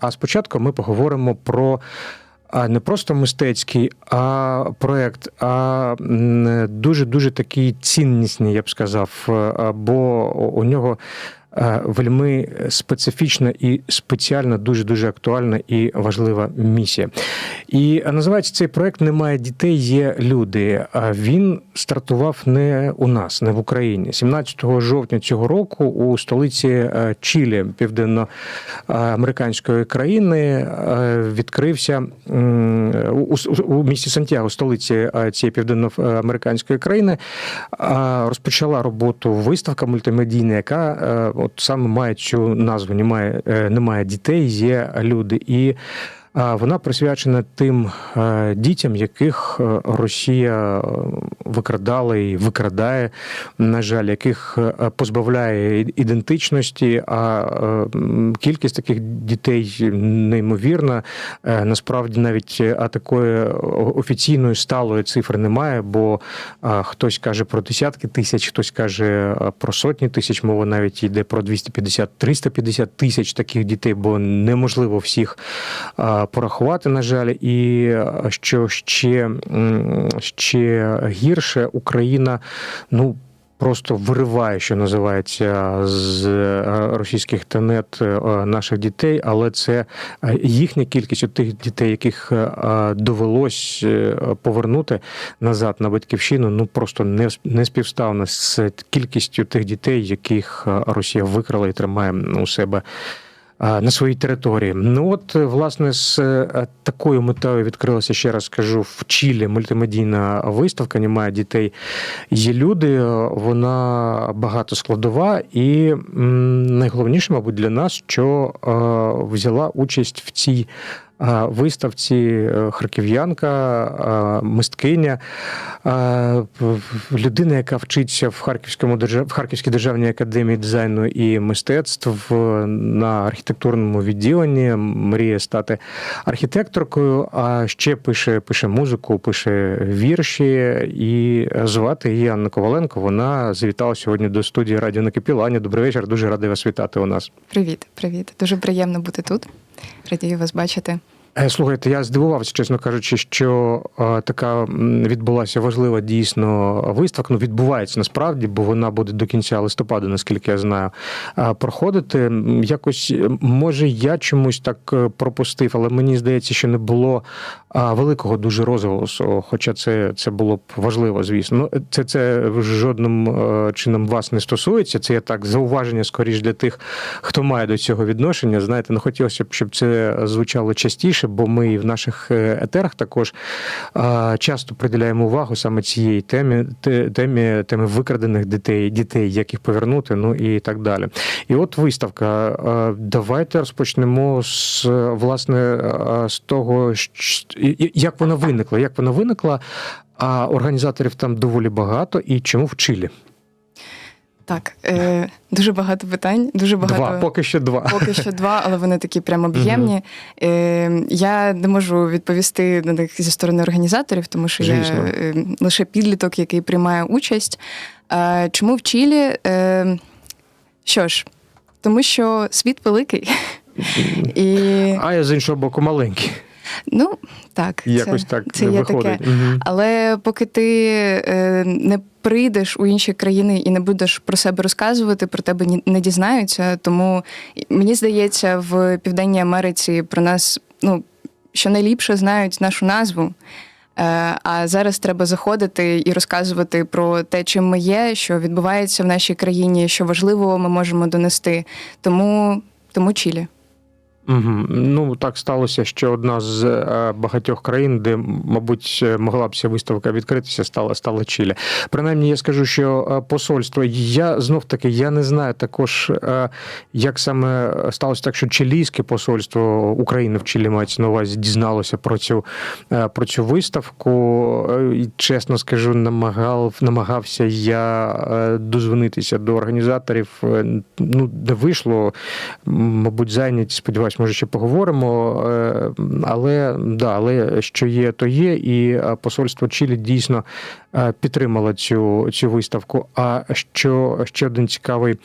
А спочатку ми поговоримо про не просто мистецький, а проект, а дуже дуже такий ціннісний, я б сказав, бо у нього. А, Вельми специфічна і спеціальна, дуже дуже актуальна і важлива місія. І називається цей проект Немає дітей, є люди. А він стартував не у нас, не в Україні. 17 жовтня цього року у столиці е, Чилі, південно-американської країни, е, відкрився у, місті Сантьяго, столиці е, цієї південноамериканської країни, розпочала роботу виставка мультимедійна, яка е, от саме має цю назву Немає, е, немає дітей, є люди. І Вона присвячена тим е, дітям, яких е, Росія е, викрадала і викрадає, на жаль, яких позбавляє ідентичності. А кількість таких дітей неймовірна. Насправді навіть а такої офіційної сталої цифри немає, бо хтось каже про десятки тисяч, хтось каже про сотні тисяч. Мова навіть йде про 250-350 тисяч таких дітей, бо неможливо всіх порахувати, на жаль, і е, що ще, ще гірше Україна, ну. Просто вириває, що називається з е, російських тенет е, наших дітей, але це їхня кількість у тих дітей, яких довелось повернути назад на батьківщину. Ну просто не не співставна з кількістю тих дітей, яких Росія викрала і тримає у себе на своїй території. Ну от власне з е, такою метою відкрилася ще раз скажу в Чилі мультимедійна виставка Немає дітей. Є люди, вона багатоскладова, і найголовніше, мабуть, для нас, що взяла участь в цій виставці е, харків'янка, мисткиня, людина, яка вчиться в Харківському в Харківській державній академії дизайну і мистецтв на архітектурному відділенні, мріє стати архітекторкою, а ще пише пише музику, пише вірші і звати її Анна Коваленко. Вона завітала сьогодні до студії Радіо Накипіло. Аня, добрий вечір. Дуже радий вас вітати у нас. Привіт, привіт. Дуже приємно бути тут. Радію вас бачити. Е, слухайте, я здивувався, чесно кажучи, що е, така відбулася важлива дійсно виставка. Ну, відбувається насправді, бо вона буде до кінця листопада, наскільки я знаю, е, проходити. Якось може я чомусь так пропустив, але мені здається, що не було великого дуже розголосу. Хоча це це було б важливо, звісно. Ну, Це це жодним чином вас не стосується. Це я так зауваження скоріш для тих, хто має до цього відношення. Знаєте, ну хотілося б, щоб це звучало частіше більше, бо ми в наших е, етерах також часто приділяємо увагу саме цієї темі, темі теми викрадених дітей, дітей, як їх повернути, ну і так далі. І от виставка. Давайте розпочнемо з власне з того, як вона виникла. Як вона виникла? А організаторів там доволі багато і чому в Чилі? Так, е, дуже багато питань. Дуже багато Два, поки що два. Поки що два, але вони такі прямо об'ємні. Е, Я не можу відповісти на них зі сторони організаторів, тому що Звісно. я е, лише підліток, який приймає участь. Е, Чому в Чилі? Е, Що ж, тому що світ великий. І... А я з іншого боку маленький. Ну, так, якось це, так це є виходить. таке. Угу. Але поки ти е, не прийдеш у інші країни і не будеш про себе розказувати, про тебе не дізнаються. Тому мені здається, в Південній Америці про нас ну що найліпше знають нашу назву. Е, а зараз треба заходити і розказувати про те, чим ми є, що відбувається в нашій країні, що важливо ми можемо донести. Тому, тому Чилі. Угу. Ну так сталося, що одна з е, багатьох країн, де, мабуть, могла б ця виставка відкритися, стала стала Чилі. Принаймні, я скажу, що е, посольство я знов таки я не знаю також, е, як саме сталося так, що чилійське посольство України в Чилі мається на увазі дізналося про цю про цю виставку. І, Чесно скажу, намагав намагався я дозвонитися до організаторів. Ну, не вийшло, мабуть, зайняті. Сподіваюся якось може ще поговоримо. Е, Але да, але що є, то є, і е, посольство Чилі дійсно е, підтримало цю, цю виставку. А що ще один цікавий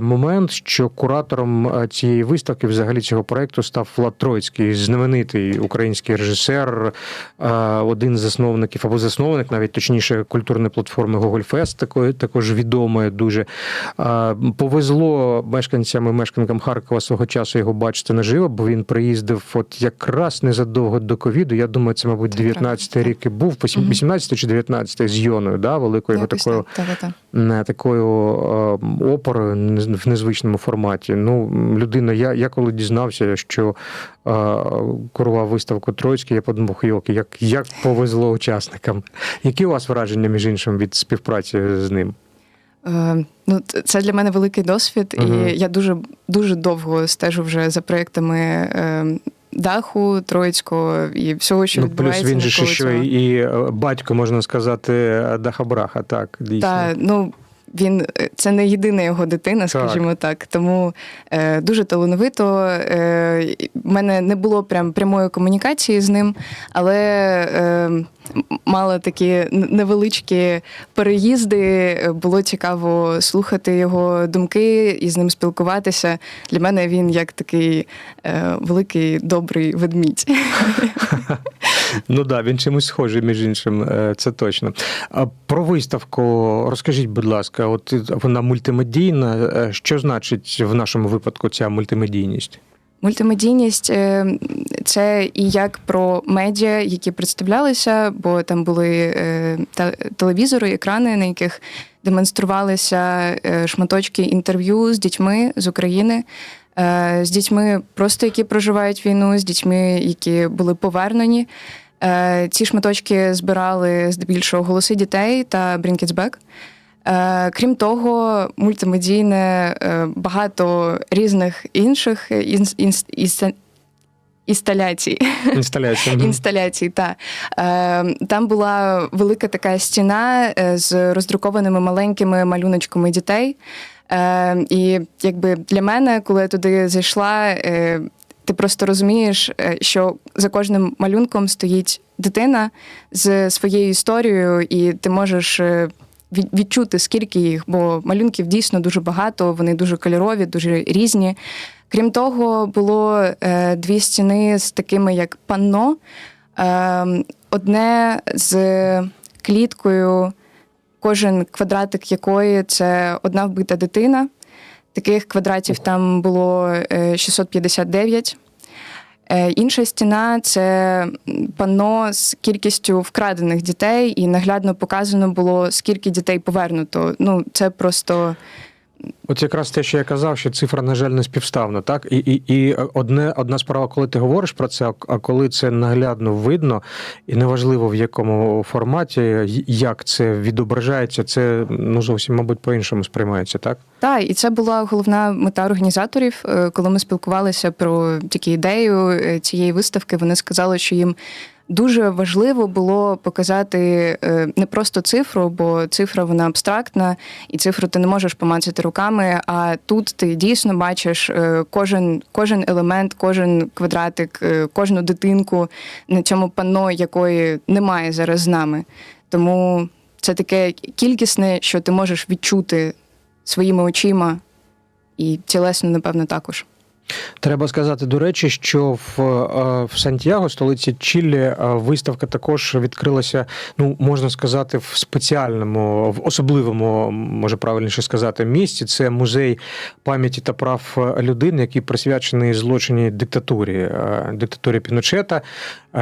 момент, що куратором цієї виставки, взагалі цього проекту, став Влад Троїцький, знаменитий український режисер, один з засновників або засновник, навіть точніше, культурної платформи Гогольфест, такої також відомої дуже. Повезло мешканцям і мешканкам Харкова свого часу його бачити наживо, бо він приїздив от якраз незадовго до ковіду. Я думаю, це, мабуть, Це 19 правда, рік і був, 18 чи 19 з Йоною, да, великою його такою не такою е, оперою нез- в незвичному форматі. Ну, людина, я, я коли дізнався, що е, курував виставку Троїцький, я подумав, йок, як, як повезло учасникам. Які у вас враження, між іншим, від співпраці з ним? Е, Ну, це для мене великий досвід, Мгм. і я дуже дуже довго стежу вже за проектами е, даху Троїцького і всього, що ну, плюс він же ще що і е, батько, можна сказати, Дахабраха, так, дійсно. Так, ну, він е, це не єдина його дитина, скажімо так. Тому е, дуже талановито. Е, в мене не було прям прямої комунікації з ним, але е, мала такі невеличкі переїзди. Було цікаво слухати його думки і з ним спілкуватися. Для мене він як такий е, великий добрий ведмідь. Ну так, да, він чимось схожий, між іншим, е, це точно. Про виставку розкажіть, будь ласка, от вона мультимедійна. Е, Що значить в нашому випадку ця мультимедійність? Мультимедійність е, це і як про медіа, які представлялися, бо там були е, телевізори, екрани, на яких демонструвалися шматочки інтерв'ю з дітьми з України, з дітьми, просто які проживають війну, з дітьми, які були повернені. Ці шматочки збирали здебільшого голоси дітей та. Е, Крім того, мультимедійне е, багато різних інших інс, інс, інс, інсталяцій. Інсталяцій, та. Е, там була велика така стіна е, з роздрукованими маленькими малюночками дітей. Е, і якби для мене, коли я туди зайшла, е, ти просто розумієш, е, що за кожним малюнком стоїть дитина з своєю історією, і ти можеш. Е, від- Відчути, скільки їх, бо малюнків дійсно дуже багато, вони дуже кольорові, дуже різні. Крім того, було е, дві стіни з такими, як панно. Е, одне з кліткою, кожен квадратик якої це одна вбита дитина. Таких квадратів там було е, 659. Е, Інша стіна це панно з кількістю вкрадених дітей, і наглядно показано було, скільки дітей повернуто. Ну, це просто От якраз те, що я казав, що цифра, на жаль, не співставна, так? І, і, і одне, одна справа, коли ти говориш про це, а коли це наглядно видно, і неважливо в якому форматі, як це відображається, це ну зовсім, мабуть, по-іншому сприймається, так? Так, і це була головна мета організаторів. Е, Коли ми спілкувалися про тільки ідею е, цієї виставки, вони сказали, що їм дуже важливо було показати е, не просто цифру, бо цифра вона абстрактна, і цифру ти не можеш помацати руками. А тут ти дійсно бачиш е, кожен, кожен елемент, кожен квадратик, е, кожну дитинку на цьому панно, якої немає зараз з нами. Тому це таке кількісне, що ти можеш відчути своїми очима і тілесно, напевно, також. Треба сказати, до речі, що в, е, в Сантьяго, столиці Чилі, е, виставка також відкрилася, ну можна сказати, в спеціальному, в особливому, може правильніше сказати, місці. Це музей пам'яті та прав людини, який присвячений злочині диктатурі, е, диктатурі Піночета,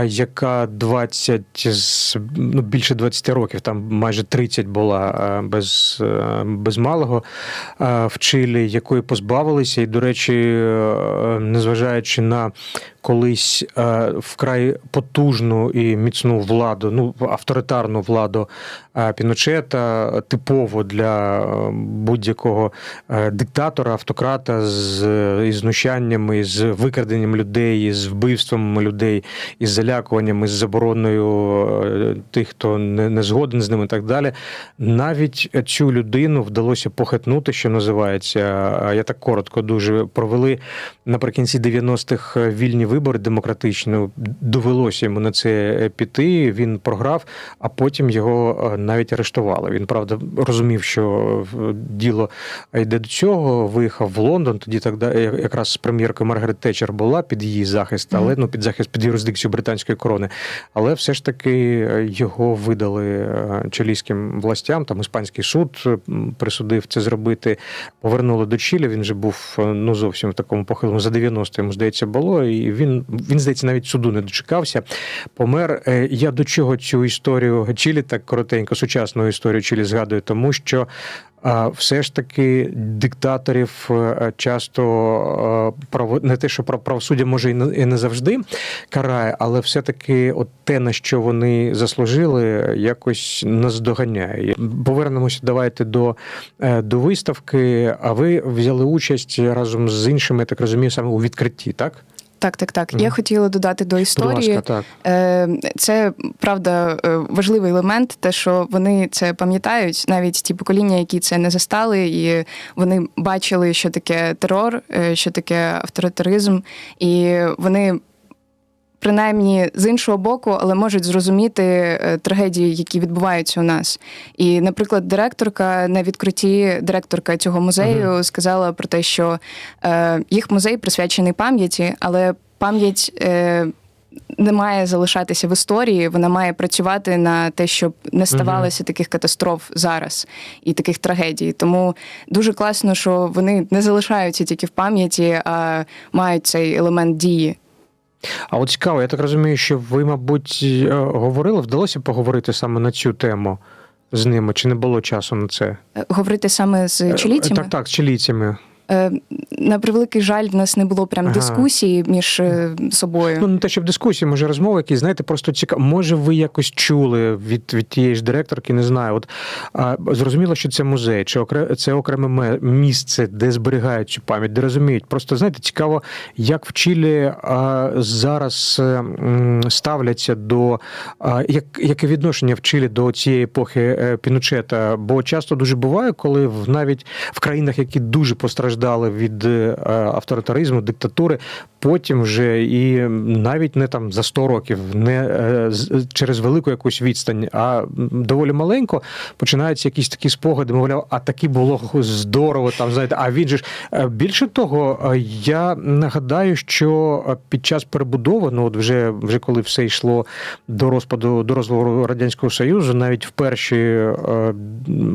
яка 20, з- ну, більше 20 років, там майже 30 була е, без, е, без малого е, в Чилі, якої позбавилися. І, до речі, незважаючи на колись е, вкрай потужну і міцну владу, ну авторитарну владу е, Піночета, типово для е, будь-якого диктатора, автократа з із знущаннями, із викраденням людей, із вбивством людей, із залякуванням, із забороною тих, хто не, не згоден з ними, і так далі. Навіть цю людину вдалося похитнути, що називається. Я так коротко дуже провели наприкінці 90-х вільні вибори демократичні. Довелося йому на це піти. Він програв, а потім його е, навіть арештували. Він правда розумів, що е, діло йде до цього. Виїхав в Лондон. Тоді так якраз з прем'єркою Маргарет Тетчер була під її захист, але ну під захист під юрисдикцію британської корони. Але все ж таки е, його видали е, чилійським властям. Там іспанський суд е, присудив це зробити. Повернули до Чилі. Він же був е, ну зовсім в такому похилому за 90 йому здається було. І він він здається навіть суду не дочекався. Помер. Е, Я до чого цю історію Чилі так коротенько, сучасну історію Чилі згадую, тому що. Все ж таки диктаторів е, часто е, не те, що прав- правосуддя може і не, завжди карає, але все-таки от те, на що вони заслужили, якось наздоганяє. Повернемося давайте до, до виставки. А ви взяли участь разом з іншими, так розумію, саме у відкритті, так? Так, так, так. Мгм. Я хотіла додати до історії. ласка, так. Е, Це правда е, важливий елемент, те, що вони це пам'ятають, навіть ті покоління, які це не застали, і вони бачили, що таке терор, е, що таке авторитаризм, і вони. Принаймні з іншого боку, але можуть зрозуміти е, трагедії, які відбуваються у нас. І, наприклад, директорка на відкритті директорка цього музею сказала про те, що е, їх музей присвячений пам'яті, але пам'ять е, не має залишатися в історії, вона має працювати на те, щоб не ставалося таких катастроф зараз і таких трагедій. Тому дуже класно, що вони не залишаються тільки в пам'яті, а мають цей елемент дії. А от цікаво, я так розумію, що ви, мабуть, е, говорили, вдалося поговорити саме на цю тему з ними, чи не було часу на це? Е, Говорити саме з чилійцями. Так, так, з чилійцями. Е, На превеликий жаль, в нас не було прям Ага. дискусії між е, собою. Ну, не те, щоб дискусії, може, розмови якісь, знаєте, просто цікаво. Може, ви якось чули від, від тієї ж директорки, не знаю. От а, зрозуміло, що це музей, чи окре, це окреме місце, де зберігають цю пам'ять, де розуміють. Просто знаєте, цікаво, як в Чилі а, зараз е, м, ставляться до а, як, яке відношення в Чилі до цієї епохи Піночета. Бо часто дуже буває, коли в навіть в країнах, які дуже постраждали від е, авторитаризму, диктатури, потім вже і навіть не там за 100 років, не е, через велику якусь відстань, а доволі маленько починаються якісь такі спогади. Мовляв, а таки було здорово. Там знаєте, а він же ж Е, більше того, я нагадаю, що під час перебудови, ну от вже вже коли все йшло до розпаду до розвалу радянського союзу, навіть в перші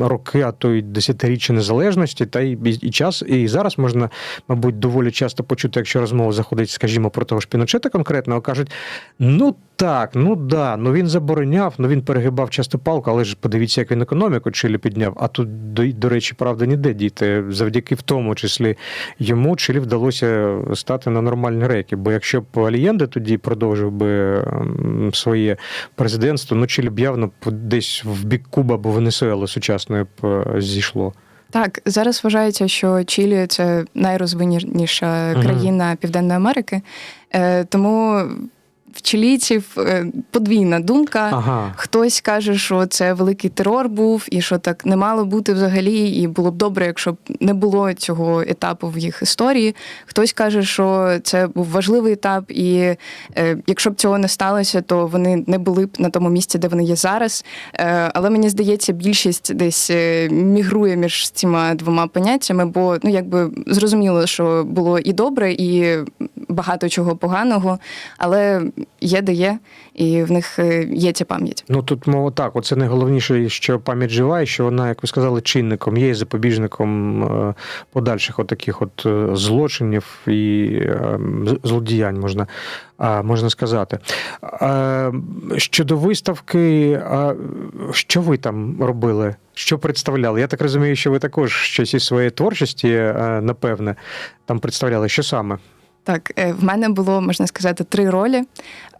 роки, а то й десятиріччя незалежності, та й, і час, і зараз можна, мабуть, доволі часто почути, якщо розмова заходить, скажімо, про того ж Піночета конкретно, кажуть: ну так, ну да, ну він забороняв, ну він перегибав часто палку, але ж подивіться, як він економіку Чилі підняв. А тут, до, до речі, правда, ніде діти. Завдяки в тому числі йому Чилі вдалося стати на нормальні рейки. Бо якщо б Алієнде тоді продовжив би своє президентство, ну Чилі б явно десь в бік Куба або Венесуели сучасної б е, зійшло. Так, зараз вважається, що Чилі це найрозвиненіша країна Південної Америки. Е, тому в чилійців е, подвійна думка. Ага. Хтось каже, що це великий терор був, і що так не мало бути взагалі, і було б добре, якщо б не було цього етапу в їх історії. Хтось каже, що це був важливий етап, і е, якщо б цього не сталося, то вони не були б на тому місці, де вони є зараз. Е, але мені здається, більшість десь е, мігрує між цими двома поняттями, бо ну якби зрозуміло, що було і добре, і багато чого поганого, але є де є, і в них е, є ця пам'ять. Ну тут мова так, оце найголовніше, що пам'ять жива, і що вона, як ви сказали, чинником є запобіжником е, подальших отаких от е, злочинів і е, злодіянь можна, можна сказати. Щодо виставки, що ви там робили? Що представляли? Я так розумію, що ви також щось із своєї творчості, напевне, там представляли. Що саме? Так, е, в мене було, можна сказати, три ролі.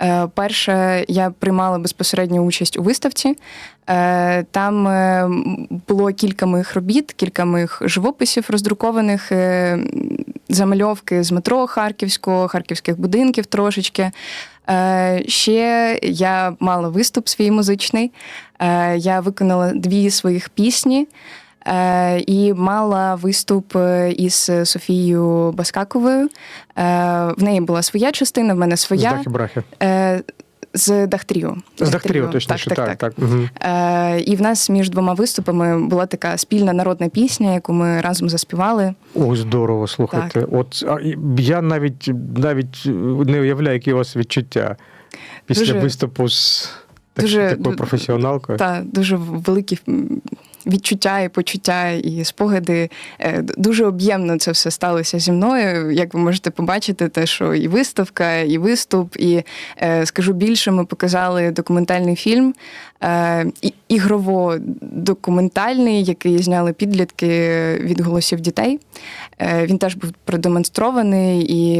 Е, Перше, я приймала безпосередню участь у виставці. Е, Там було кілька моїх робіт, кілька моїх живописів роздрукованих, замальовки з метро Харківського, харківських будинків трошечки. Ще я мала виступ свій музичний. Я виконала дві своїх пісні. Е, І мала виступ е, із Софією Баскаковою. Е, В неї була своя частина, в мене З своя. дахи брахи. Е, З Дахтріо. З Дахтріо, точніше, так. так, Мгм. Е, І в нас між двома виступами була така спільна народна пісня, яку ми разом заспівали. О, здорово, слухайте. От а, я навіть навіть не уявляю, які у вас відчуття після Дуже- виступу з так- дуже- такою професіоналкою. Та дуже великі відчуття і почуття, і спогади. Е, Дуже об'ємно це все сталося зі мною. Як ви можете побачити, те, що і виставка, і виступ, і е, скажу більше, ми показали документальний фільм, е, ігрово-документальний, який зняли підлітки від голосів дітей. Він теж був продемонстрований, і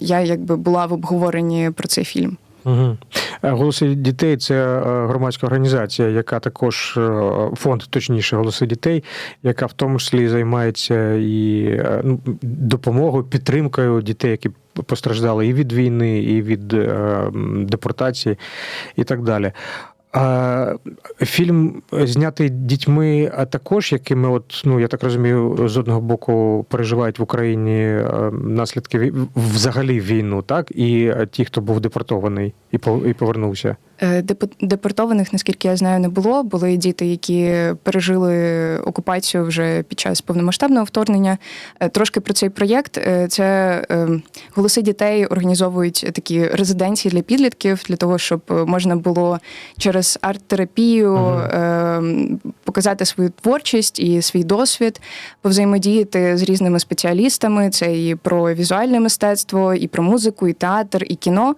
я якби була в обговоренні про цей фільм. Угу. Голоси дітей це е, громадська організація, яка також е, фонд, точніше, голоси дітей, яка в тому числі займається і ну, допомогою, підтримкою дітей, які постраждали і від війни, і від депортації, і так далі. Фільм знятий дітьми, а також якими, от ну я так розумію, з одного боку переживають в Україні е, наслідки взагалі війну, так і е, ті, хто був депортований і повернувся. Е, Депортованих, наскільки я знаю, не було. Були діти, які пережили окупацію вже під час повномасштабного вторгнення. Е, Трошки про цей проєкт. Е, Це голоси дітей організовують такі резиденції для підлітків, для того, щоб можна було через арт-терапію е, показати свою творчість і свій досвід, повзаємодіяти з різними спеціалістами. Це і про візуальне мистецтво, і про музику, і театр, і кіно.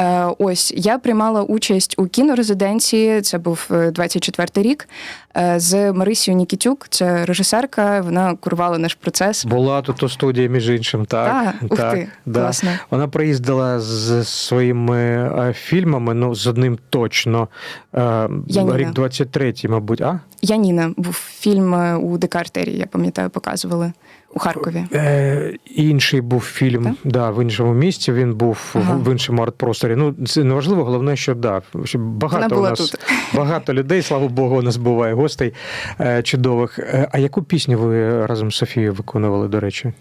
Е, Ось я приймала участь у кінорезиденції. Це був е, 24-й рік е, з Марисією Нікітюк. Це режисерка. Вона курувала наш процес. Була тут у студії, між іншим, так. Та, ух так, ти, да. класно. Вона приїздила з своїми е, фільмами, ну з одним точно. Е, Яніна. Рік 23-й, мабуть, а? Яніна був фільм е, у Декартері, я пам'ятаю, показували у Харкові. Е, інший був фільм Так? да, в іншому місці. Він був Ага. в іншому арт-просторі. Ну, це не важливо, головне, що да, що багато у нас тут. багато людей, слава Богу, у нас буває гостей е, чудових. Е, А яку пісню ви разом з Софією виконували, до речі?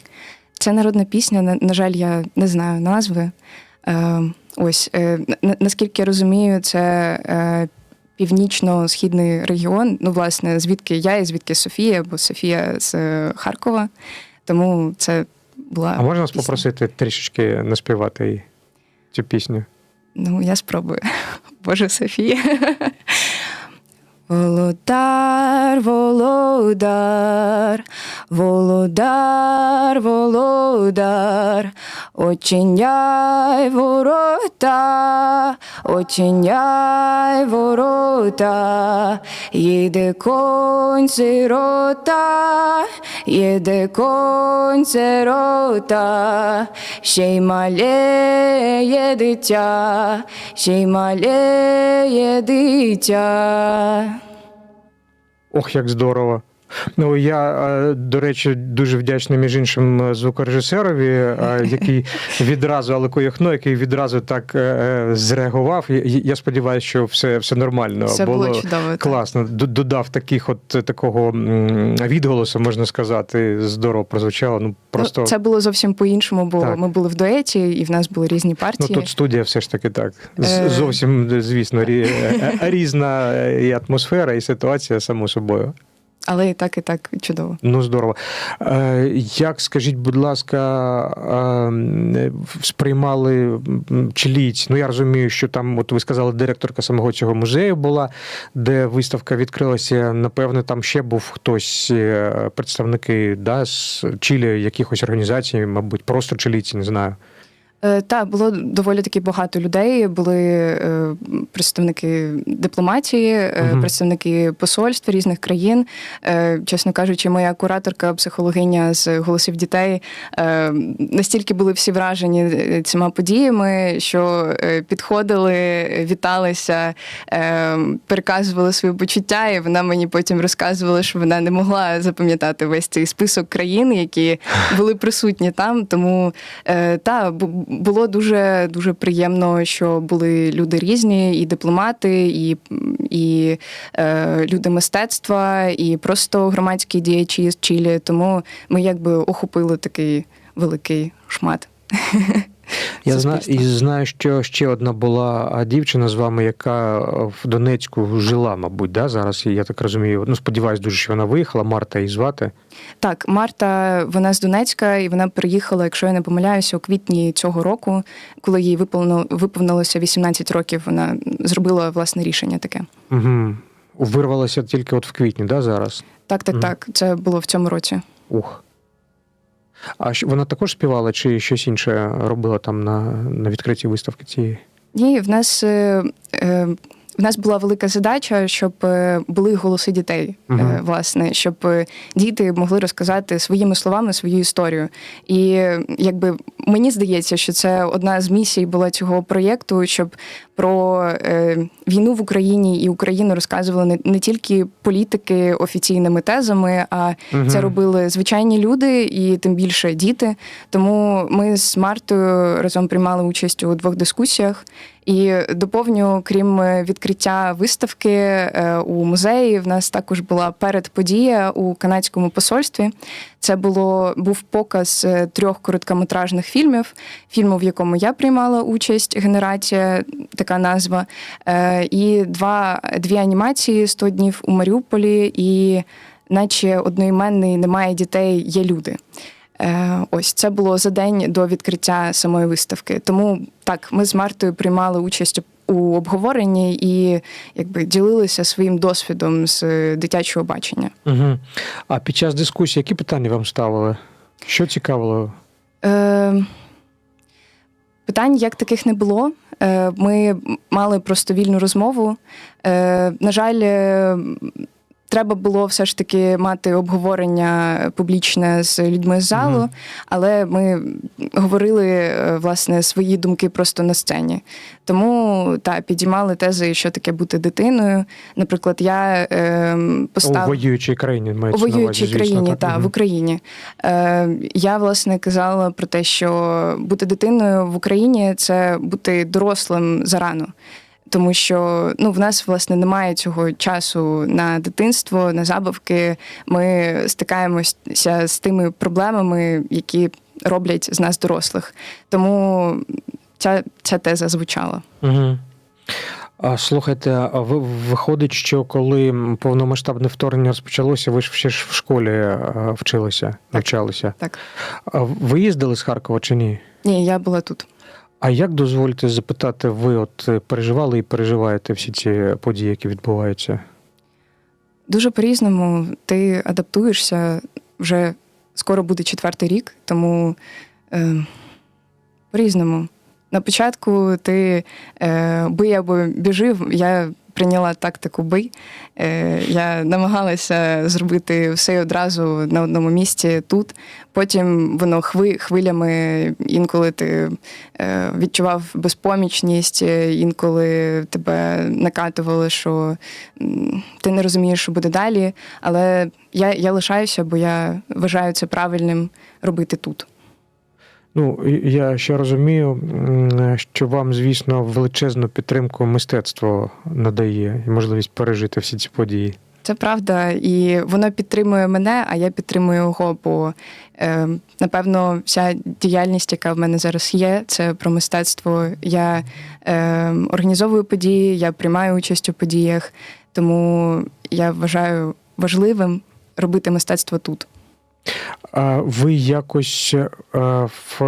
Це народна пісня. На, на жаль, я не знаю назви. Е, ось е, наскільки я розумію, це е, північно-східний регіон. Ну, власне, звідки я і звідки Софія, бо Софія з е, Харкова. Тому це була. А можна вас пісня. попросити трішечки наспівати цю пісню? Ну, я спробую. Боже Софія. Володар, володар, володар, володар, очиняй ворота, очиняй ворота, їде конь сирота, їде конь сирота, ще й малеє дитя, ще й малеє дитя. Ох, як здорово. Ну я, е, до речі, дуже вдячний між іншим звукорежисерові, е, який відразу, Алику Яхно, який відразу так е, е, зреагував. Я- сподіваюся, що все, все нормально Це було чудово. Класно, додав таких, от е, такого відголосу, можна сказати, здорово прозвучало. Ну просто Ну, це було зовсім по-іншому, бо Так. ми були в дуеті, і в нас були різні партії. ну тут студія все ж таки так. Е. Зовсім звісно, рі- е, е, різна і атмосфера, і ситуація само собою. Але і так, і так чудово. Ну, здорово. Е, Як, скажіть, будь ласка, е, сприймали м, чилійці? Ну, я розумію, що там, от ви сказали, директорка самого цього музею була, де виставка відкрилася. Напевне, там ще був хтось, е, представники да, з Чилі, якихось організацій, мабуть, просто чилійці, не знаю. Е, Та було доволі таки багато людей. Були е, представники дипломатії, Мгм. представники посольств різних країн. Чесно кажучи, моя кураторка, психологиня з голосів дітей настільки були всі вражені цими подіями, що підходили, віталися, переказували свої почуття, і вона мені потім розказувала, що вона не могла запам'ятати весь цей список країн, які були присутні там. Тому та було дуже дуже приємно, що були люди різні, і дипломати, і, і е, люди мистецтва, і просто громадські діячі з Чилі. Тому ми якби охопили такий великий шмат. Я знаю, і знаю, що ще одна була дівчина з вами, яка в Донецьку жила, мабуть, да? зараз, я так розумію. Ну, сподіваюсь, дуже, що вона виїхала, Марта її звати. Так, Марта, вона з Донецька, і вона приїхала, якщо я не помиляюся, у квітні цього року, коли їй виповнилося 18 років. Вона зробила власне рішення таке. Угу. Вирвалася тільки от в квітні, да, зараз? Так, так, Мгм. так. Це було в цьому році. Ух. А вона також співала чи щось інше робила там на, на відкритій виставки цієї? Ні, в нас. Е, е, в нас була велика задача, щоб е, були голоси дітей, Мгм. власне, щоб е, діти могли розказати своїми словами свою історію. І якби мені здається, що це одна з місій була цього проєкту, щоб про е, війну в Україні і Україну розказували не, не тільки політики офіційними тезами, а Мгм. це робили звичайні люди і тим більше діти. Тому ми з Мартою разом приймали участь у двох дискусіях. І доповню, крім е, відкриття виставки е, у музеї, в нас також була передподія у канадському посольстві. Це було був показ е, трьох короткометражних фільмів. Фільму, в якому я приймала участь, генерація, така назва, і два дві анімації «100 днів у Маріуполі і наче одноіменний немає дітей, є люди. Е, Ось це було за день до відкриття самої виставки. Тому так, ми з Мартою приймали участь у обговоренні і якби ділилися своїм досвідом з е, дитячого бачення. Угу. А під час дискусії які питання вам ставили? Що цікавило? Е, питань як таких не було. Е, ми мали просто вільну розмову. Е, на жаль, е, треба було все ж таки мати обговорення публічне з людьми з залу, Мгм. але ми говорили е, власне свої думки просто на сцені. Тому та підіймали тези, що таке бути дитиною. Наприклад, я е, У воюючій країні мається у на увазі, воюючій звісно, країні, так. та Мгм. в Україні. Е, я власне казала про те, що бути дитиною в Україні це бути дорослим зарано. Тому що ну, в нас власне немає цього часу на дитинство, на забавки. Ми стикаємося з тими проблемами, які роблять з нас дорослих. Тому ця, ця теза звучала. Угу. А слухайте, а ви виходить, що коли повномасштабне вторгнення розпочалося, ви ж ще ж в школі е, вчилися, навчалися. Так. Ви їздили з Харкова чи ні? Ні, я була тут. А як дозвольте запитати, ви от е, переживали і переживаєте всі ці події, які відбуваються? Дуже по-різному. Ти адаптуєшся вже скоро буде четвертий рік, тому е, по-різному. На початку ти е, бий або біжив, я прийняла тактику бий. Е, я намагалася зробити все одразу на одному місці тут. Потім воно хви, хвилями, інколи ти е, відчував безпомічність, е, інколи тебе накатувало, що ти не розумієш, що буде далі. Але я, я лишаюся, бо я вважаю це правильним робити тут. Ну, я ще розумію, що вам, звісно, величезну підтримку мистецтво надає і можливість пережити всі ці події. Це правда, і воно підтримує мене, а я підтримую його. Бо е, напевно, вся діяльність, яка в мене зараз є, це про мистецтво. Я е, організовую події, я приймаю участь у подіях, тому я вважаю важливим робити мистецтво тут. Ви якось е, в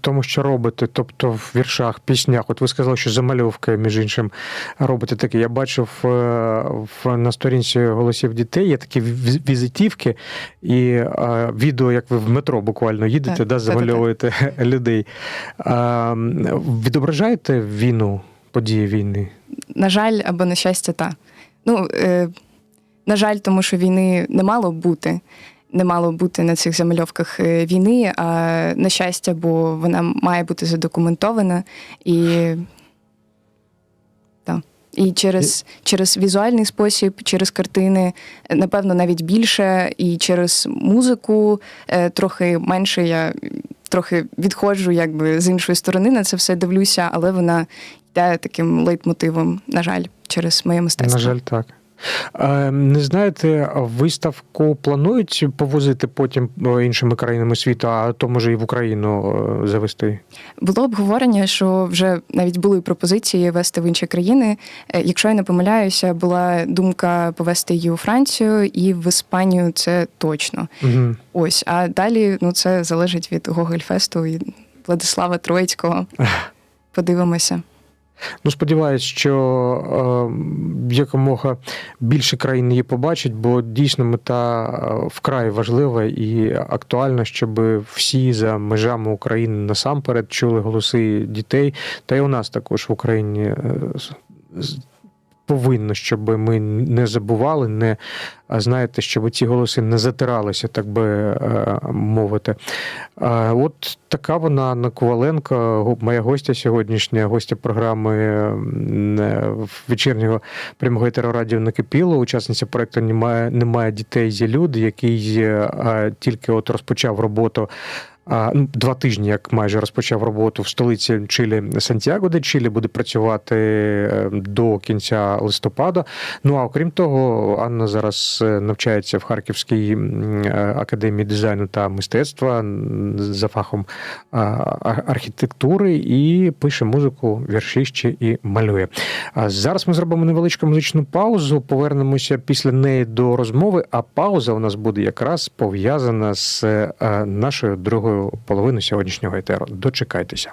тому, що робите, тобто в віршах, піснях, от ви сказали, що замальовки, між іншим, робите таке. Я бачив е, на сторінці голосів дітей є такі візитівки і е, відео, як ви в метро буквально їдете, Так, да, так, так, замальовуєте людей. Відображаєте війну, події війни? На жаль, або на щастя, та. Ну, е, на жаль, тому що війни не мало бути. Не мало бути на цих замальовках е, війни, а на щастя, бо вона має бути задокументована і. І через, через візуальний спосіб, через картини, напевно, навіть більше, і через музику е, трохи менше я трохи відходжу якби з іншої сторони на це все дивлюся, але вона йде таким лейтмотивом, на жаль, через моє мистецтво. На жаль, так. Е, Не знаєте, виставку планують повозити потім е, іншими країнами світу, а то може і в Україну е, завести? Було обговорення, що вже навіть були пропозиції вести в інші країни. Е, Якщо я не помиляюся, була думка повести її у Францію і в Іспанію. Це точно. Угу. Ось, а далі ну це залежить від Гогольфесту і Владислава Троїцького. Подивимося. Ну, сподіваюсь, що е, якомога більше країн її побачить, бо дійсно мета е, вкрай важлива і актуальна, щоб всі за межами України насамперед чули голоси дітей, та й у нас також в Україні е, повинно, щоб ми не забували, не знаєте, щоб ці голоси не затиралися, так би е, мовити. От така вона Анна Коваленко, моя гостя сьогоднішня, гостя програми е, вечірнього прямого радіо накипіло, учасниця проекту Немає, немає дітей, є люди, який е, тільки от розпочав роботу. Ну, Два тижні, як майже розпочав роботу в столиці Чилі Сантьяго де Чилі, буде працювати е, до кінця листопада. Ну а окрім того, Анна зараз е, навчається в Харківській е, академії дизайну та мистецтва за фахом архітектури і пише музику, вірші ще і малює. Зараз ми зробимо невеличку музичну паузу. Повернемося після неї до розмови. А пауза у нас буде якраз пов'язана з е, нашою другою половиною сьогоднішнього етеру. Дочекайтеся.